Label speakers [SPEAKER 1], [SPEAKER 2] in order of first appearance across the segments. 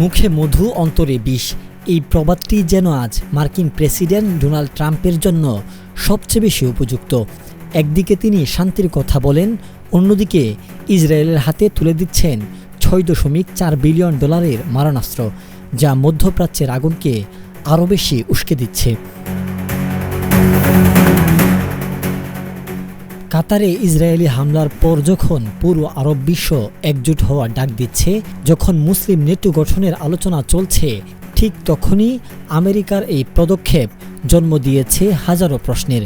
[SPEAKER 1] মুখে মধু, অন্তরে বিষ। এই প্রবাদটি যেন আজ মার্কিন প্রেসিডেন্ট ডোনাল্ড ট্রাম্পের জন্য সবচেয়ে বেশি উপযুক্ত। একদিকে তিনি শান্তির কথা বলেন, অন্যদিকে ইসরায়েলের হাতে তুলে দিচ্ছেন ছয় দশমিক চার বিলিয়ন ডলারের মারণাস্ত্র, যা মধ্যপ্রাচ্যের আগুনকে আরও বেশি উস্কে দিচ্ছে। কাতারে ইসরায়েলি হামলার পর যখন পুরো আরব বিশ্ব একজোট হওয়ার ডাক দিচ্ছে, যখন মুসলিম নেটো গঠনের আলোচনা চলছে, ঠিক তখনই আমেরিকার এই পদক্ষেপ জন্ম দিয়েছে হাজারো প্রশ্নের।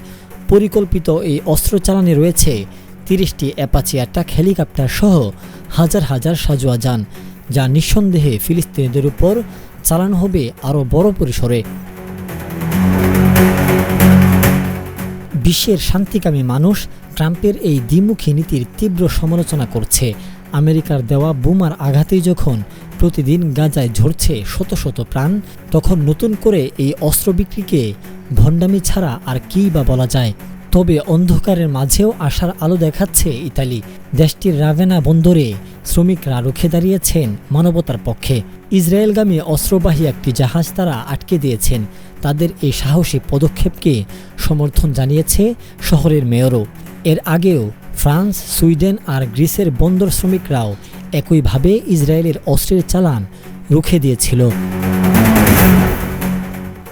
[SPEAKER 1] পরিকল্পিত এই অস্ত্র চালানে রয়েছে তিরিশটি অ্যাপাচি অ্যাটাক হেলিকপ্টার সহ হাজার হাজার সাজোয়া যান, যা নিঃসন্দেহে ফিলিস্তিনিদের উপর চালানো হবে আরও বড় পরিসরে। বিশ্বের শান্তিকামী মানুষ ট্রাম্পের এই দ্বিমুখী নীতির তীব্র সমালোচনা করছে। আমেরিকার দেওয়া বোমার আঘাতেই যখন প্রতিদিন গাজায় ঝরছে শত শত প্রাণ, তখন নতুন করে এই অস্ত্র বিক্রিকে ভণ্ডামি ছাড়া আর কী বা বলা যায়। তবে অন্ধকারের মাঝেও আশার আলো দেখাচ্ছে ইতালি। দেশটির রাভেনা বন্দরে শ্রমিকরা রুখে দাঁড়িয়েছেন মানবতার পক্ষে। ইসরায়েলগামী অস্ত্রবাহী একটি জাহাজ তারা আটকে দিয়েছেন। তাদের এই সাহসী পদক্ষেপকে সমর্থন জানিয়েছে শহরের মেয়রও। এর আগেও ফ্রান্স, সুইডেন আর গ্রিসের বন্দর শ্রমিকরাও একইভাবে ইসরায়েলের অস্ত্রের চালান রুখে দিয়েছিল।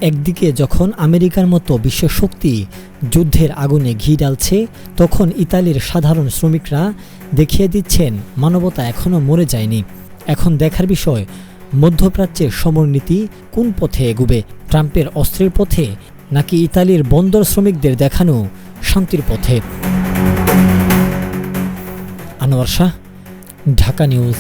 [SPEAKER 1] একদিকে যখন আমেরিকার মতো বিশ্বশক্তি যুদ্ধের আগুনে ঘি ডালছে তখন ইতালির সাধারণ শ্রমিকরা দেখিয়ে দিচ্ছেন, মানবতা এখনও মরে যায়নি। এখন দেখার বিষয়, মধ্যপ্রাচ্যের সমরনীতি কোন পথে এগুবে? ট্রাম্পের অস্ত্রের পথে নাকি ইতালির বন্দর শ্রমিকদের দেখানো শান্তির পথে? আনোয়ার শাহ ঢাকা নিউজ